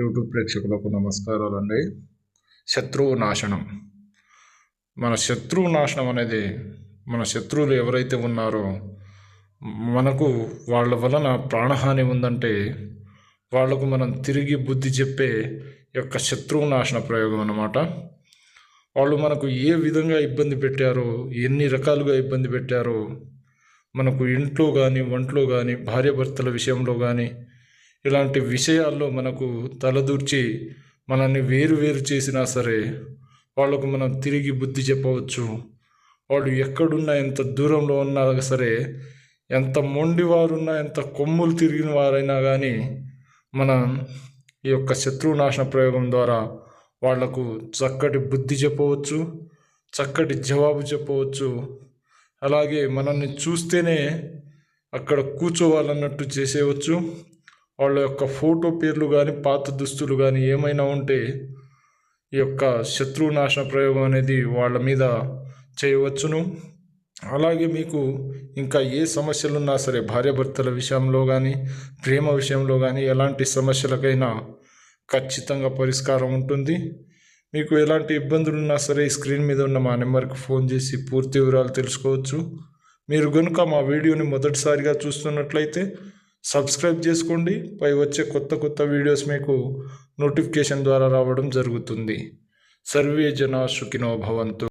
YouTube ప్రేక్షకులకు నమస్కారాలండి. శత్రువు నాశనం మన శత్రువు నాశనం అనేది మన శత్రువులు ఎవరైతే ఉన్నారో మనకు వాళ్ళ వలన ప్రాణహాని ఉందంటే వాళ్ళకు మనం తిరిగి బుద్ధి చెప్పే యొక్క శత్రువు నాశన ప్రయోగం అన్నమాట. వాళ్ళు మనకు ఏ విధంగా ఇబ్బంది పెట్టారో ఎన్ని రకాలుగా ఇబ్బంది పెట్టారో మనకు ఇంట్లో కానీ వంటలో కానీ భార్యాభర్తల విషయంలో కానీ ఇలాంటి విషయాల్లో మనకు తలదూర్చి మనల్ని వేరు వేరు చేసినా సరే వాళ్ళకు మనం తిరిగి బుద్ధి చెప్పవచ్చు. వాళ్ళు ఎక్కడున్నా ఎంత దూరంలో ఉన్నా సరే ఎంత మొండివారున్నా ఎంత కొమ్ములు తిరిగిన వారైనా కానీ మనం ఈ యొక్క శత్రునాశన ప్రయోగం ద్వారా వాళ్ళకు చక్కటి బుద్ధి చెప్పవచ్చు చక్కటి జవాబు చెప్పవచ్చు. అలాగే మనల్ని చూస్తేనే అక్కడ కూర్చోవాలన్నట్టు చేసేయవచ్చు. వాళ్ళ యొక్క ఫోటో పేర్లు కానీ పాత దుస్తులు కానీ ఏమైనా ఉంటే ఈ యొక్క శత్రువు నాశన ప్రయోగం అనేది వాళ్ళ మీద చేయవచ్చును. అలాగే మీకు ఇంకా ఏ సమస్యలు ఉన్నా సరే భార్యాభర్తల విషయంలో కానీ ప్రేమ విషయంలో కానీ ఎలాంటి సమస్యలకైనా ఖచ్చితంగా పరిష్కారం ఉంటుంది. మీకు ఎలాంటి ఇబ్బందులు ఉన్నా సరే స్క్రీన్ మీద ఉన్న మా నెంబర్కి ఫోన్ చేసి పూర్తి వివరాలు తెలుసుకోవచ్చు. మీరు కనుక మా వీడియోని మొదటిసారిగా చూస్తున్నట్లయితే సబ్స్క్రైబ్ చేసుకోండి. పై వచ్చే కొత్త కొత్త వీడియోస్ మీకు నోటిఫికేషన్ ద్వారా రావడం జరుగుతుంది. సర్వే జన సుఖినో భవంతు.